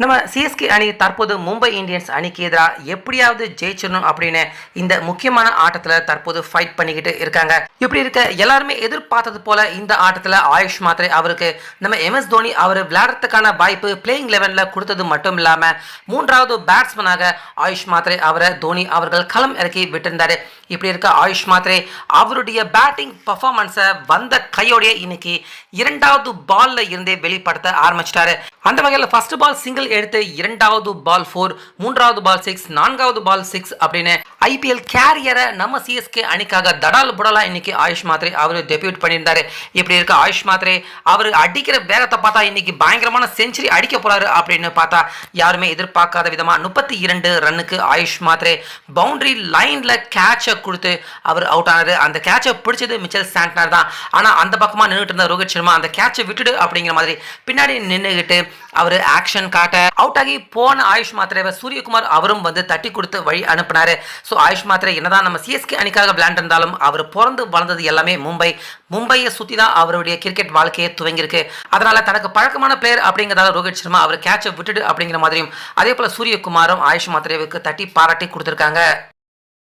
நம்ம சிஎஸ்கே அணி தற்போது மும்பை இந்தியன்ஸ் அணிக்கு எதிராக எப்படியாவது ஜெயிச்சிடணும் அப்படின்னு இந்த முக்கியமான ஆட்டத்தில் தற்போது ஃபைட் பண்ணிக்கிட்டு இருக்காங்க. இப்படி இருக்க எல்லாருமே எதிர்பார்த்தது போல இந்த ஆட்டத்தில் ஆயுஷ் மாத்திரை அவருக்கு நம்ம எம்எஸ் தோனி அவர் விளையாடுறதுக்கான வாய்ப்பு பிளேயிங் லெவனில் கொடுத்தது மட்டும் இல்லாமல் மூன்றாவது பேட்ஸ்மேனாக ஆயுஷ் மாத்திரை அவரை தோனி அவர்கள் களம் இறக்கி விட்டிருந்தார். இப்படி இருக்க ஆயுஷ் மாத்திரை அவருடைய பேட்டிங் பர்ஃபார்மன்ஸை வந்த கையோடைய இன்னைக்கு இரண்டாவது பால்ல இருந்தே வெளிப்படுத்த ஆரம்பிச்சிட்டாரு. அந்த வகையில் ஃபர்ஸ்ட் பால் சிங்கிள் எடுத்து இரண்டாவது பால் ஃபோர் மூன்றாவது பால் சிக்ஸ் நான்காவது பால் சிக்ஸ் அப்படின்னு ஐபிஎல் கேரியரை நம்ம சிஎஸ்கே அணிக்காக தடால் புடலா இன்னைக்கு ஆயுஷ் மாத்ரே அவர் டெபியூட் பண்ணியிருந்தாரு. இப்படி இருக்க ஆயுஷ் மாத்ரே? அவர் அடிக்கிற வேகத்தை பார்த்தா இன்னைக்கு பயங்கரமான செஞ்சுரி அடிக்க போறாரு அப்படின்னு பார்த்தா யாருமே எதிர்பார்க்காத விதமாக முப்பத்தி இரண்டு ரன்னுக்கு ஆயுஷ் மாத்ரே பவுண்டரி லைன்ல கேட்சை கொடுத்து அவர் அவுட் ஆனாரு. அந்த கேட்சை பிடிச்சது மிச்சல் சாண்ட்னர் தான். ஆனால் அந்த பக்கமாக நின்றுட்டு இருந்த ரோஹித் சர்மா அந்த கேட்சை விட்டுடு அப்படிங்கிற மாதிரி பின்னாடி நின்றுகிட்டு அவர் ஆக்ஷன் காட்ட அவுட் ஆகி போன ஆயுஷ் மாத்திரைவை சூரியகுமார் அவரும் வந்து தட்டி கொடுத்து வழி அனுப்பினாரு. ஸோ ஆயுஷ் மாத்திரை என்னதான் நம்ம சிஎஸ்கே அணிக்காக விளையாண்டிருந்தாலும் அவர் பிறந்து வளர்ந்தது எல்லாமே மும்பை. மும்பையை சுற்றி தான் அவருடைய கிரிக்கெட் வாழ்க்கையை துவங்கியிருக்கு. அதனால தனக்கு பழக்கமான பிளேயர் அப்படிங்கிறதால ரோஹித் சர்மா அவர் கேட்சை விட்டுடு அப்படிங்கிற மாதிரியும் அதே போல சூரியகுமாரும் ஆயுஷ் மாத்திரைவுக்கு தட்டி பாராட்டி கொடுத்துருக்காங்க.